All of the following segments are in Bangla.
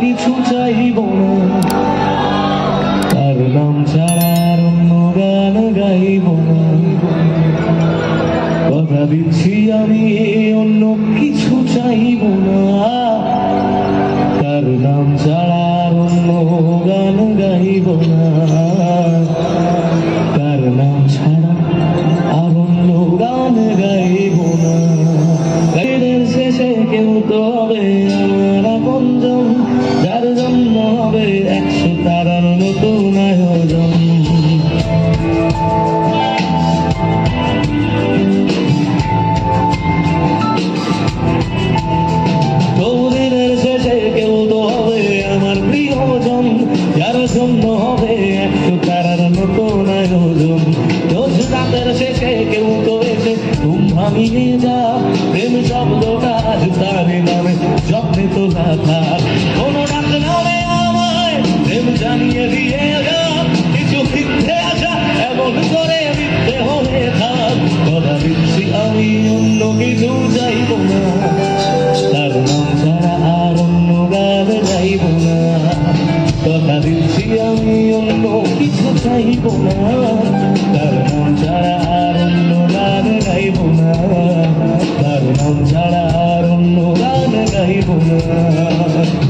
কিছু চাইব না। তার নাম ছাড়া অন্য গান গাইব না। কথা দিচ্ছি আমি, অন্য কিছু চাইব না। হবে একশো তারার নতুন আয়োজন। শেষে কেউ তো হবে আমার একশো নতুন কেউ তো যা, প্রেম শব্দটা আজ তার নামে, যত্নে তোলা থাক জানিয়ে দিয়ে যা কিছু মিথ্যে আসা এমন করে ছাড়া আর অন্য না। কথা দিচ্ছি আমি, অন্য ছাড়া আর অন্য গাইব না। তার ছাড়া আর অন্য না।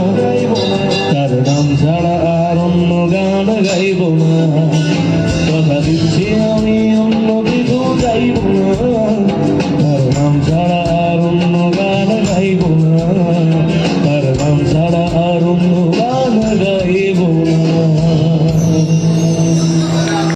You.